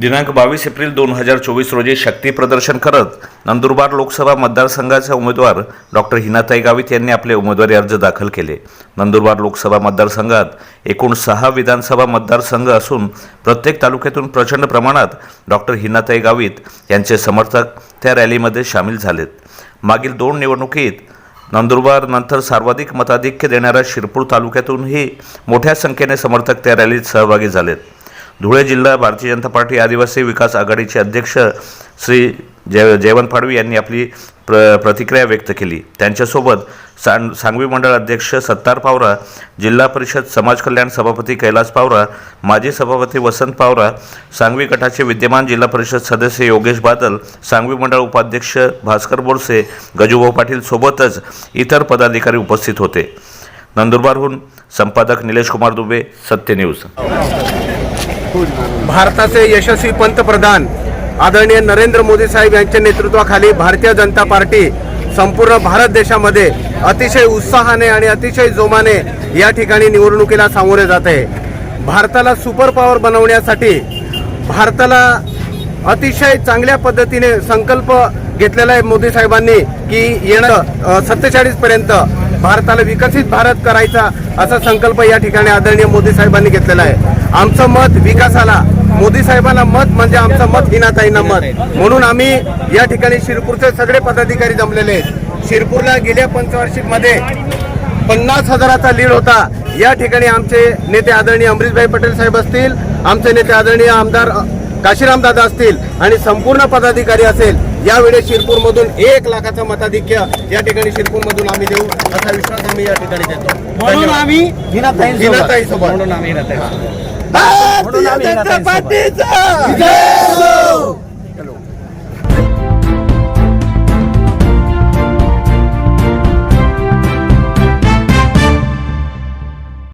दिनांक बावीस एप्रिल दोन हजार चोवीस रोजी शक्ती प्रदर्शन करत नंदुरबार लोकसभा मतदारसंघाचे उमेदवार डॉक्टर हिनाताई गावित यांनी आपले उमेदवारी अर्ज दाखल केले. नंदुरबार लोकसभा मतदारसंघात एकूण सहा विधानसभा मतदारसंघ असून प्रत्येक तालुक्यातून प्रचंड प्रमाणात डॉक्टर हिनाताई गावित यांचे समर्थक त्या रॅलीमध्ये सामील झालेत. मागील दोन निवडणुकीत नंदुरबार नंतर सर्वाधिक मताधिक्य देणाऱ्या शिरपूर तालुक्यातूनही मोठ्या संख्येने समर्थक त्या रॅलीत सहभागी झालेत. धुळे जिल्हा भारतीय जनता पार्टी आदिवासी विकास आघाडीचे अध्यक्ष श्री जय जयवंत पाडवी यांनी आपली प्र प्रतिक्रिया व्यक्त केली. त्यांच्यासोबत सांग सांगवी मंडळ अध्यक्ष सत्तार पावरा जिल्हा परिषद समाज कल्याण सभापती कैलास पावरा माजी सभापती वसंत पावरा सांगवी गटाचे विद्यमान जिल्हा परिषद सदस्य योगेश बादल सांगवी मंडळ उपाध्यक्ष भास्कर बोरसे गजूभाऊ पाटील सोबतच इतर पदाधिकारी उपस्थित होते. नंदुरबारहून संपादक निलेश कुमार दुबे सत्य न्यूज. भारताचे यशस्वी पंतप्रधान आदरणीय नरेंद्र मोदी साहेब यांच्या नेतृत्वाखाली भारतीय जनता पार्टी संपूर्ण भारत देशामध्ये अतिशय उत्साहाने आणि अतिशय जोमाने या ठिकाणी निवडणुकीला सामोरे जात आहे. भारताला सुपर पॉवर बनवण्यासाठी भारताला अतिशय चांगल्या पद्धतीने संकल्प घेतलेला आहे मोदी साहेबांनी की येणं सत्तेचाळीसपर्यंत भारताला विकसित भारत करायचा असा संकल्प या ठिकाणी आदरणीय मोदी साहेबांनी घेतलेला आहे. आमचं मत विकासाला मोदी साहेबांना मत म्हणजे आमचं मत हिनाताईंना मत म्हणून आम्ही या ठिकाणी शिरपूरचे सगळे पदाधिकारी जमलेले आहेत शिरपूरला गेल्या पंचवार्षिकमध्ये पन्नास हजाराचा लीड होता या ठिकाणी आमचे नेते आदरणीय अमरीशभाई पटेल साहेब असतील आमचे नेते आदरणीय आमदार काशीराम दादा असतील आणि संपूर्ण पदाधिकारी असेल यावेळी शिरपूर मधून एक लाखाचं मताधिक्य या ठिकाणी शिरपूर मधून आम्ही देऊ असा विश्वास आम्ही या ठिकाणी देतो म्हणून. आम्ही. म्हणून आम्ही. भारतीय